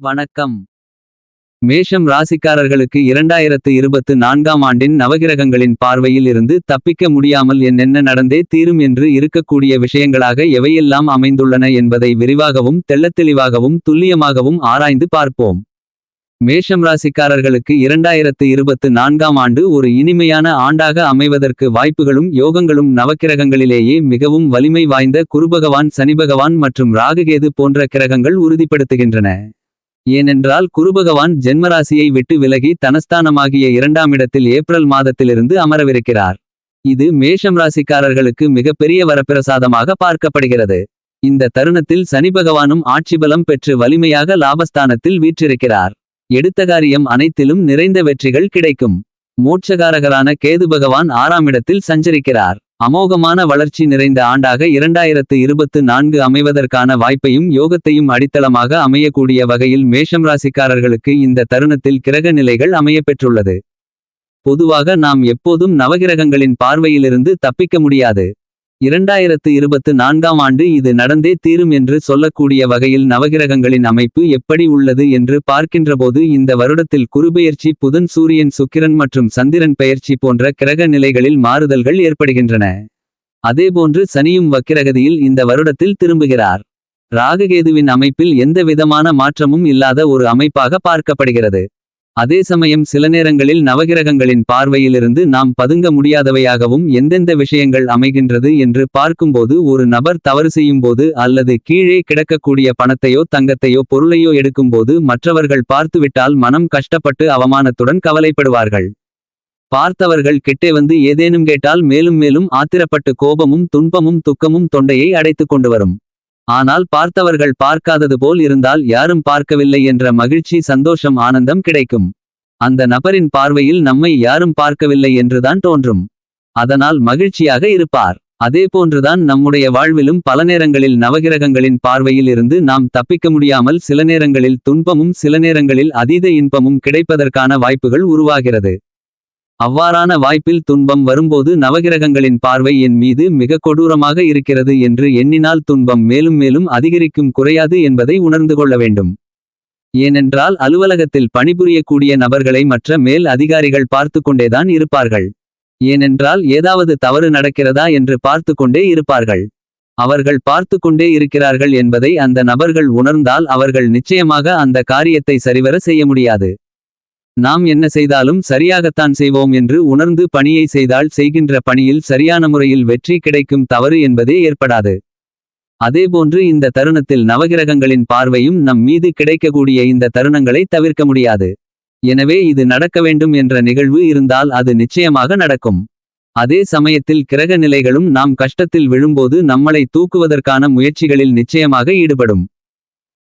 வணக்கம். மேஷம் ராசிக்காரர்களுக்கு இரண்டாயிரத்து இருபத்து நான்காம் ஆண்டின் நவகிரகங்களின் பார்வையில் இருந்து தப்பிக்க முடியாமல் என்னென்ன நடந்தே தீரும் என்று இருக்கக்கூடிய விஷயங்களாக எவையெல்லாம் அமைந்துள்ளன என்பதை விரிவாகவும் தெள்ளத்தெளிவாகவும் துல்லியமாகவும் ஆராய்ந்து பார்ப்போம். மேஷம் ராசிக்காரர்களுக்கு இரண்டாயிரத்து இருபத்து நான்காம் ஆண்டு ஒரு இனிமையான ஆண்டாக அமைவதற்கு வாய்ப்புகளும் யோகங்களும் நவக்கிரகங்களிலேயே மிகவும் வலிமை வாய்ந்த குருபகவான் சனிபகவான் மற்றும் ராகுகேது போன்ற கிரகங்கள் உறுதிப்படுத்துகின்றன. ஏனென்றால் குருபகவான் ஜென்மராசியை விட்டு விலகி தனஸ்தானமாகிய இரண்டாம் இடத்தில் ஏப்ரல் மாதத்திலிருந்து அமரவிருக்கிறார். இது மேஷம் ராசிக்காரர்களுக்கு மிகப்பெரிய வரப்பிரசாதமாக பார்க்கப்படுகிறது. இந்த தருணத்தில் சனிபகவானும் ஆட்சிபலம் பெற்று வலிமையாக லாபஸ்தானத்தில் வீற்றிருக்கிறார். எடுத்த காரியம் அனைத்திலும் நிறைந்த வெற்றிகள் கிடைக்கும். மோட்சகாரகரான கேது பகவான் ஆறாம் இடத்தில் சஞ்சரிக்கிறார். அமோகமான வளர்ச்சி நிறைந்த ஆண்டாக இரண்டாயிரத்து இருபத்து நான்கு அமைவதற்கான வாய்ப்பையும் யோகத்தையும் அடித்தளமாக அமையக்கூடிய வகையில் மேஷம் ராசிக்காரர்களுக்கு இந்த தருணத்தில் கிரக நிலைகள் அமையப்பெற்றுள்ளது. பொதுவாக நாம் எப்போதும் நவகிரகங்களின் பார்வையிலிருந்து தப்பிக்க முடியாது. இரண்டாயிரத்து இருபத்து நான்காம் ஆண்டு இது நடந்தே தீரும் என்று சொல்லக்கூடிய வகையில் நவகிரகங்களின் அமைப்பு எப்படி உள்ளது என்று பார்க்கின்றபோது இந்த வருடத்தில் குருபெயர்ச்சி புதன் சூரியன் சுக்கிரன் மற்றும் சந்திரன் பெயர்ச்சி போன்ற கிரக நிலைகளில் மாறுதல்கள் ஏற்படுகின்றன. அதேபோன்று சனியும் வக்கிரகதியில் இந்த வருடத்தில் திரும்புகிறார். ராககேதுவின் அமைப்பில் எந்த விதமான மாற்றமும் இல்லாத ஒரு அமைப்பாக பார்க்கப்படுகிறது. அதே சமயம் சில நேரங்களில் நவகிரகங்களின் பார்வையிலிருந்து நாம் பதுங்க முடியாதவையாகவும் எந்தெந்த விஷயங்கள் அமைகின்றது என்று பார்க்கும்போது ஒரு நபர் தவறு செய்யும்போது அல்லது கீழே கிடக்கக்கூடிய பணத்தையோ தங்கத்தையோ பொருளையோ எடுக்கும்போது மற்றவர்கள் பார்த்துவிட்டால் மனம் கஷ்டப்பட்டு அவமானத்துடன் கவலைப்படுவார்கள். பார்த்தவர்கள் கிட்டே வந்து ஏதேனும் கேட்டால் மேலும் மேலும் ஆத்திரப்பட்டு கோபமும் துன்பமும் துக்கமும் தொண்டையை அடைத்துக் கொண்டு வரும். ஆனால் பார்த்தவர்கள் பார்க்காதது போல் இருந்தால் யாரும் பார்க்கவில்லை என்ற மகிழ்ச்சி சந்தோஷம் ஆனந்தம் கிடைக்கும். அந்த நபரின் பார்வையில் நம்மை யாரும் பார்க்கவில்லை என்றுதான் தோன்றும். அதனால் மகிழ்ச்சியாக இருப்பார். அதேபோன்றுதான் நம்முடைய வாழ்விலும் பல நேரங்களில் நவகிரகங்களின் பார்வையில் இருந்து நாம் தப்பிக்க முடியாமல் சில நேரங்களில் துன்பமும் சில நேரங்களில் அதீத இன்பமும் கிடைப்பதற்கான வாய்ப்புகள் உருவாகிறது. அவ்வாறான வாய்ப்பில் துன்பம் வரும்போது நவகிரகங்களின் பார்வை என் மீது மிக கொடூரமாக இருக்கிறது என்று எண்ணினால் துன்பம் மேலும் மேலும் அதிகரிக்கும் குறையாது என்பதை உணர்ந்து கொள்ள வேண்டும். ஏனென்றால் அலுவலகத்தில் பணிபுரியக்கூடிய நபர்களை மற்ற மேல் அதிகாரிகள் பார்த்து கொண்டேதான் இருப்பார்கள். ஏனென்றால் ஏதாவது தவறு நடக்கிறதா என்று பார்த்து கொண்டே இருப்பார்கள். அவர்கள் பார்த்து கொண்டே இருக்கிறார்கள் என்பதை அந்த நபர்கள் உணர்ந்தால் அவர்கள் நிச்சயமாக அந்த காரியத்தை சரிவர செய்ய முடியாது. நாம் என்ன செய்தாலும் சரியாகத்தான் செய்வோம் என்று உணர்ந்து பணியை செய்தால் செய்கின்ற பணியில் சரியான முறையில் வெற்றி கிடைக்கும் தவறு என்பதே ஏற்படாது. அதேபோன்று இந்த தருணத்தில் நவகிரகங்களின் பார்வையும் நம் மீது கிடைக்கக்கூடிய இந்த தருணங்களை தவிர்க்க முடியாது. எனவே இது நடக்க வேண்டும் என்ற நிகழ்வு இருந்தால் அது நிச்சயமாக நடக்கும். அதே சமயத்தில் கிரக நிலைகளும் நாம் கஷ்டத்தில் விழும்போது நம்மளை தூக்குவதற்கான முயற்சிகளில் நிச்சயமாக ஈடுபடும்.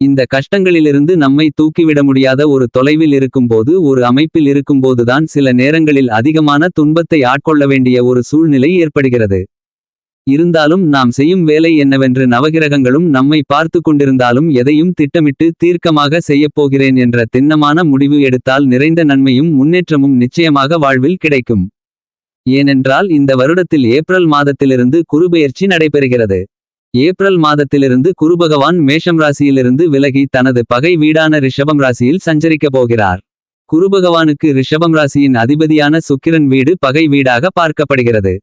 இந்த கஷ்டங்களிலிருந்து நம்மை தூக்கிவிட முடியாத ஒரு தொலைவில் இருக்கும்போது ஒரு அமைப்பில் இருக்கும்போதுதான் சில நேரங்களில் அதிகமான துன்பத்தை ஆட்கொள்ள வேண்டிய ஒரு சூழ்நிலை ஏற்படுகிறது. இருந்தாலும் நாம் செய்யும் வேலை என்னவென்று நவகிரகங்களும் நம்மை பார்த்து கொண்டிருந்தாலும் எதையும் திட்டமிட்டு தீர்க்கமாக செய்யப்போகிறேன் என்ற திண்ணமான முடிவு எடுத்தால் நிறைந்த நன்மையும் முன்னேற்றமும் நிச்சயமாக வாழ்வில் கிடைக்கும். ஏனென்றால் இந்த வருடத்தில் ஏப்ரல் மாதத்திலிருந்து குருபெயர்ச்சி நடைபெறுகிறது. ஏப்ரல் மாதத்திலிருந்து குருபகவான் மேஷம் ராசியிலிருந்து விலகி தனது பகை வீடான ரிஷபம் ராசியில் சஞ்சரிக்கப் போகிறார். குருபகவானுக்கு ரிஷபம் ராசியின் அதிபதியான சுக்கிரன் வீடு பகை வீடாக பார்க்கப்படுகிறது.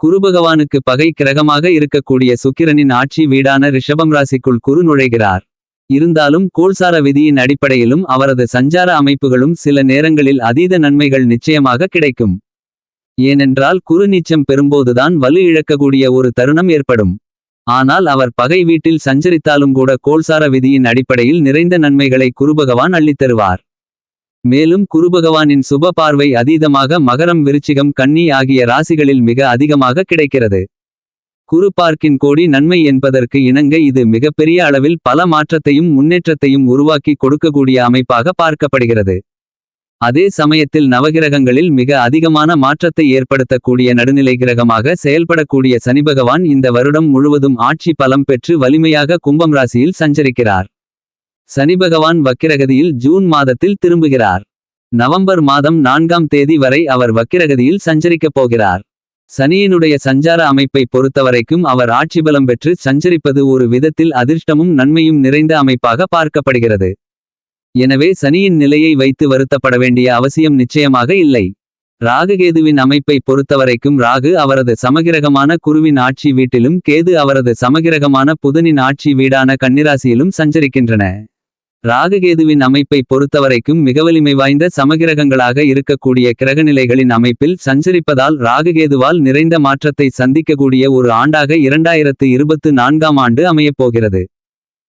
குருபகவானுக்கு பகை கிரகமாக இருக்கக்கூடிய சுக்கிரனின் ஆட்சி வீடான ரிஷபம் ராசிக்குள் குரு நுழைகிறார். இருந்தாலும் கோல்சார விதியின் அடிப்படையிலும் அவரது சஞ்சார அமைப்புகளும் சில நேரங்களில் அதீத நன்மைகள் நிச்சயமாக கிடைக்கும். ஏனென்றால் குரு நீச்சம் பெறும்போதுதான் வலு இழக்கக்கூடிய ஒரு தருணம் ஏற்படும். ஆனால் அவர் பகை வீட்டில் சஞ்சரித்தாலும் கூட கோல்சார விதியின் அடிப்படையில் நிறைந்த நன்மைகளை குருபகவான் அள்ளித்தருவார். மேலும் குருபகவானின் சுப பார்வை அதீதமாக மகரம் விருச்சிகம் கன்னி ஆகிய ராசிகளில் மிக அதிகமாக கிடைக்கிறது. குரு பார்க்கின் கோடி நன்மை என்பதற்கு இணங்க இது மிகப்பெரிய அளவில் பல மாற்றத்தையும் முன்னேற்றத்தையும் உருவாக்கி கொடுக்கக்கூடிய அமைப்பாக பார்க்கப்படுகிறது. அதே சமயத்தில் நவகிரகங்களில் மிக அதிகமான மாற்றத்தை ஏற்படுத்தக்கூடிய நடுநிலை கிரகமாக செயல்படக்கூடிய சனிபகவான் இந்த வருடம் முழுவதும் ஆட்சி பலம் பெற்று வலிமையாக கும்பம் ராசியில் சஞ்சரிக்கிறார். சனிபகவான் வக்கிரகதியில் ஜூன் மாதத்தில் திரும்புகிறார். நவம்பர் மாதம் நான்காம் தேதி வரை அவர் வக்கிரகதியில் சஞ்சரிக்கப் போகிறார். சனியினுடைய சஞ்சார அமைப்பை பொறுத்தவரைக்கும் அவர் ஆட்சி பலம் பெற்று சஞ்சரிப்பது ஒரு விதத்தில் அதிர்ஷ்டமும் நன்மையும் நிறைந்த அமைப்பாக பார்க்கப்படுகிறது. எனவே சனியின் நிலையை வைத்து வருத்தப்பட வேண்டிய அவசியம் நிச்சயமாக இல்லை. ராகுகேதுவின் அமைப்பை பொறுத்தவரைக்கும் ராகு அவரது சமகிரகமான குருவின் ஆட்சி வீட்டிலும் கேது அவரது சமகிரகமான புதனின் ஆட்சி வீடான கன்னிராசியிலும் சஞ்சரிக்கின்றன. ராககேதுவின் அமைப்பை பொறுத்தவரைக்கும் மிக வலிமை வாய்ந்த சமகிரகங்களாக இருக்கக்கூடிய கிரகநிலைகளின் அமைப்பில் சஞ்சரிப்பதால் ராககேதுவால் நிறைந்த மாற்றத்தை சந்திக்கக்கூடிய ஒரு ஆண்டாக இரண்டாயிரத்து இருபத்து நான்காம் ஆண்டு அமையப்போகிறது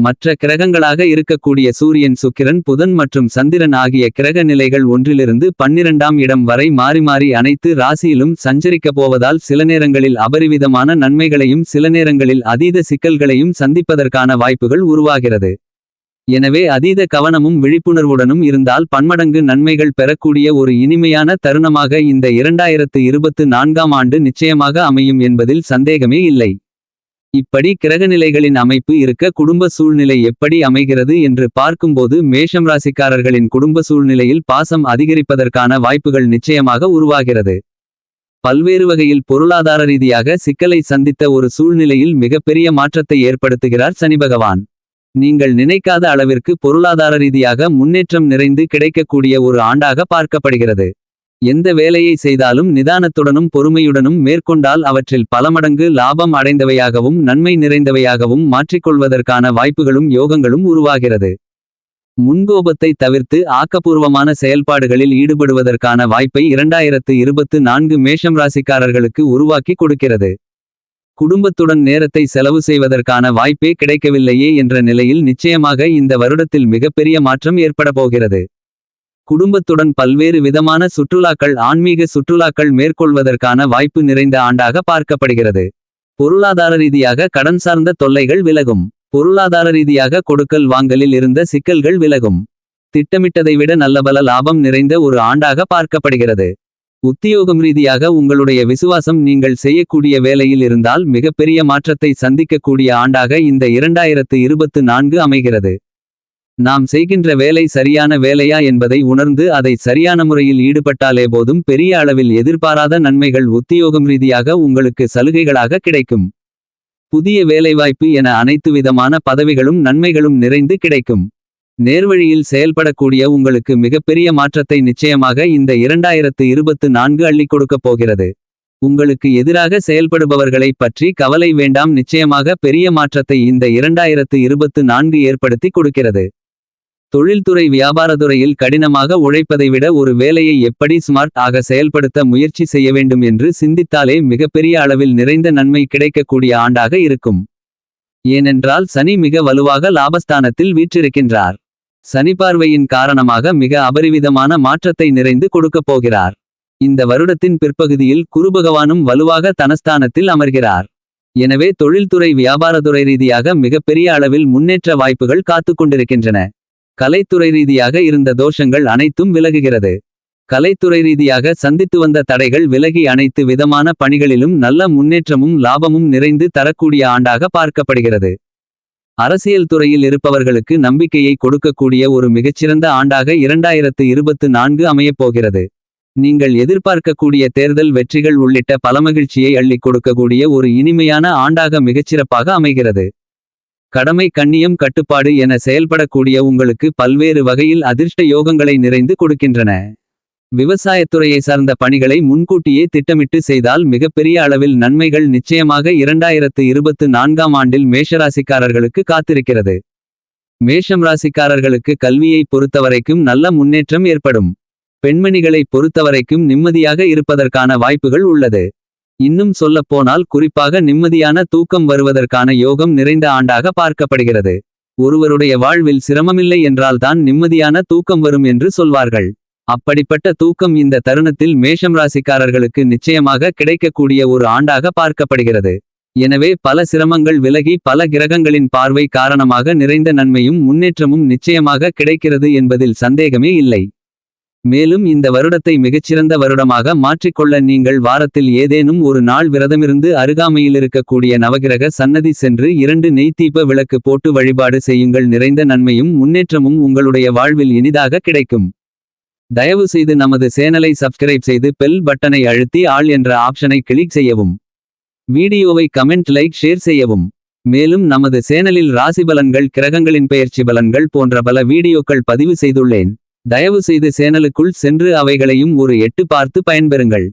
மற்ற கிரகங்களாக இருக்கக்கூடிய சூரியன் சுக்கிரன் புதன் மற்றும் சந்திரன் ஆகிய கிரக நிலைகள் ஒன்றிலிருந்து பன்னிரண்டாம் இடம் வரை மாறி மாறி அனைத்து ராசியிலும் சஞ்சரிக்கப் போவதால் சில நேரங்களில் அபரிவிதமான நன்மைகளையும் சில நேரங்களில் அதீத சிக்கல்களையும் சந்திப்பதற்கான வாய்ப்புகள் உருவாகிறது. எனவே அதீத கவனமும் விழிப்புணர்வுடனும் இருந்தால் பன்மடங்கு நன்மைகள் பெறக்கூடிய ஒரு இனிமையான தருணமாக இந்த இரண்டாயிரத்து இருபத்து நான்காம் ஆண்டு நிச்சயமாக அமையும் என்பதில் சந்தேகமே இல்லை. இப்படி கிரகநிலைகளின் அமைப்பு இருக்க குடும்ப சூழ்நிலை எப்படி அமைகிறது என்று பார்க்கும்போது மேஷம் ராசிக்காரர்களின் குடும்ப சூழ்நிலையில் பாசம் அதிகரிப்பதற்கான வாய்ப்புகள் நிச்சயமாக உருவாகிறது. பல்வேறு வகையில் பொருளாதார ரீதியாக சிக்கலை சந்தித்த ஒரு சூழ்நிலையில் மிகப்பெரிய மாற்றத்தை ஏற்படுத்துகிறார் சனி பகவான். நீங்கள் நினைக்காத அளவிற்கு பொருளாதார ரீதியாக முன்னேற்றம் நிறைந்து கிடைக்கக்கூடிய ஒரு ஆண்டாக பார்க்கப்படுகிறது. எந்த வேலையை செய்தாலும் நிதானத்துடனும் பொறுமையுடனும் மேற்கொண்டால் அவற்றில் பல மடங்கு லாபம் அடைந்தவையாகவும் நன்மை நிறைந்தவையாகவும் மாற்றிக்கொள்வதற்கான வாய்ப்புகளும் யோகங்களும் உருவாகிறது. முன்கோபத்தை தவிர்த்து ஆக்கப்பூர்வமான செயல்பாடுகளில் ஈடுபடுவதற்கான வாய்ப்பை இரண்டாயிரத்து இருபத்து நான்கு மேஷம் ராசிக்காரர்களுக்கு உருவாக்கி கொடுக்கிறது. குடும்பத்துடன் நேரத்தை செலவு செய்வதற்கான வாய்ப்பே கிடைக்கவில்லையே என்ற நிலையில் நிச்சயமாக இந்த வருடத்தில் மிகப்பெரிய மாற்றம் ஏற்பட போகிறது. குடும்பத்துடன் பல்வேறு விதமான சுற்றுலாக்கள் ஆன்மீக சுற்றுலாக்கள் மேற்கொள்வதற்கான வாய்ப்பு நிறைந்த ஆண்டாக பார்க்கப்படுகிறது. பொருளாதார ரீதியாக கடன் சார்ந்த தொல்லைகள் விலகும். பொருளாதார ரீதியாக கொடுக்கல் வாங்கலில் இருந்த சிக்கல்கள் விலகும். திட்டமிட்டதை விட நல்லபல லாபம் நிறைந்த ஒரு ஆண்டாக பார்க்கப்படுகிறது. உத்தியோகம் ரீதியாக உங்களுடைய விசுவாசம் நீங்கள் செய்யக்கூடிய வேலையில் இருந்தால் மிகப்பெரிய மாற்றத்தை சந்திக்கக்கூடிய ஆண்டாக இந்த இரண்டாயிரத்து இருபத்து நான்கு அமைகிறது. நாம் செய்கின்ற வேலை சரியான வேலையா என்பதை உணர்ந்து அதை சரியான முறையில் ஈடுபட்டாலே போதும் பெரிய அளவில் எதிர்பாராத நன்மைகள் உத்தியோகம் ரீதியாக உங்களுக்கு சலுகைகளாக கிடைக்கும். புதிய வேலைவாய்ப்பு என அனைத்து விதமான பதவிகளும் நன்மைகளும் நிறைந்து கிடைக்கும். நேர்வழியில் செயல்படக்கூடிய உங்களுக்கு மிகப்பெரிய மாற்றத்தை நிச்சயமாக இந்த இரண்டாயிரத்து இருபத்து நான்கு அள்ளிக் கொடுக்கப் போகிறது. உங்களுக்கு எதிராக செயல்படுபவர்களைப் பற்றி கவலை வேண்டாம் நிச்சயமாக பெரிய மாற்றத்தை இந்த இரண்டாயிரத்து இருபத்து நான்கு ஏற்படுத்தி கொடுக்கிறது. தொழில்துறை வியாபாரத்துறையில் கடினமாக உழைப்பதை விட ஒரு வேலையை எப்படி ஸ்மார்ட் ஆக செயல்படுத்த முயற்சி செய்ய வேண்டும் என்று சிந்தித்தாலே மிகப்பெரிய அளவில் நிறைந்த நன்மை கிடைக்கக்கூடிய ஆண்டாக இருக்கும். ஏனென்றால் சனி மிக வலுவாக லாபஸ்தானத்தில் வீற்றிருக்கின்றார். சனி பார்வையின் காரணமாக மிக அபரிவிதமான மாற்றத்தை நிறைந்து கொடுக்கப் போகிறார். இந்த வருடத்தின் பிற்பகுதியில் குருபகவானும் வலுவாக தனஸ்தானத்தில் அமர்கிறார். எனவே தொழில்துறை வியாபாரத்துறை ரீதியாக மிகப்பெரிய அளவில் முன்னேற்ற வாய்ப்புகள் காத்து கொண்டிருக்கின்றன. கலைத்துறை ரீதியாக இருந்த தோஷங்கள் அனைத்தும் விலகுகிறது. கலைத்துறை ரீதியாக சந்தித்து வந்த தடைகள் விலகி அனைத்து விதமான பணிகளிலும் நல்ல முன்னேற்றமும் லாபமும் நிறைந்து தரக்கூடிய ஆண்டாக பார்க்கப்படுகிறது. அரசியல் துறையில் இருப்பவர்களுக்கு நம்பிக்கையை கொடுக்கக்கூடிய ஒரு மிகச்சிறந்த ஆண்டாக இரண்டாயிரத்து இருபத்து நான்கு அமையப்போகிறது நீங்கள் எதிர்பார்க்கக்கூடிய தேர்தல் வெற்றிகள் உள்ளிட்ட பல மகிழ்ச்சியை அள்ளிக் கொடுக்கக்கூடிய ஒரு இனிமையான ஆண்டாக மிகச்சிறப்பாக அமைகிறது. கடமை கண்ணியம் கட்டுப்பாடு என செயல்படக்கூடிய உங்களுக்கு பல்வேறு வகையில் அதிர்ஷ்ட யோகங்களை நிறைந்து கொடுக்கின்றன. விவசாயத்துறையை சார்ந்த பணிகளை முன்கூட்டியே திட்டமிட்டு செய்தால் மிகப்பெரிய அளவில் நன்மைகள் நிச்சயமாக இரண்டாயிரத்து இருபத்து நான்காம் ஆண்டில் மேஷராசிக்காரர்களுக்கு காத்திருக்கிறது. மேஷம் ராசிக்காரர்களுக்கு கல்வியை பொறுத்தவரைக்கும் நல்ல முன்னேற்றம் ஏற்படும். பெண்மணிகளை பொறுத்தவரைக்கும் நிம்மதியாக இருப்பதற்கான வாய்ப்புகள் உள்ளது. இன்னும் சொல்லப்போனால் குறிப்பாக நிம்மதியான தூக்கம் வருவதற்கான யோகம் நிறைந்த ஆண்டாக பார்க்கப்படுகிறது. ஒருவருடைய வாழ்வில் சிரமமில்லை என்றால்தான் நிம்மதியான தூக்கம் வரும் என்று சொல்வார்கள். அப்படிப்பட்ட தூக்கம் இந்த தருணத்தில் மேஷம் ராசிக்காரர்களுக்கு நிச்சயமாக கிடைக்கக்கூடிய ஒரு ஆண்டாக பார்க்கப்படுகிறது. எனவே பல சிரமங்கள் விலகி பல கிரகங்களின் பார்வை காரணமாக நிறைந்த நன்மையும் முன்னேற்றமும் நிச்சயமாக கிடைக்கிறது என்பதில் சந்தேகமே இல்லை. மேலும் இந்த வருடத்தை மிகச்சிறந்த வருடமாக மாற்றிக்கொள்ள நீங்கள் வாரத்தில் ஏதேனும் ஒரு நாள் விரதமிருந்து அருகாமையில் இருக்கக்கூடிய நவகிரக சன்னதி சென்று இரண்டு நெய்த்தீப விளக்கு போட்டு வழிபாடு செய்யுங்கள். நிறைந்த நன்மையும் முன்னேற்றமும் உங்களுடைய வாழ்வில் இனிதாக கிடைக்கும். தயவு செய்து நமது சேனலை சப்ஸ்கிரைப் செய்து பெல் பட்டனை அழுத்தி ஆள் என்ற ஆப்ஷனை கிளிக் செய்யவும். வீடியோவை கமெண்ட் லைக் ஷேர் செய்யவும். மேலும் நமது சேனலில் ராசி பலன்கள் கிரகங்களின் பெயர்ச்சி பலன்கள் போன்ற பல வீடியோக்கள் பதிவு செய்துள்ளேன். தயவு செய்து சேனலுக்குள் சென்று அவைகளையும் ஒரு எட்டு பார்த்து பயன்பெறுங்கள்.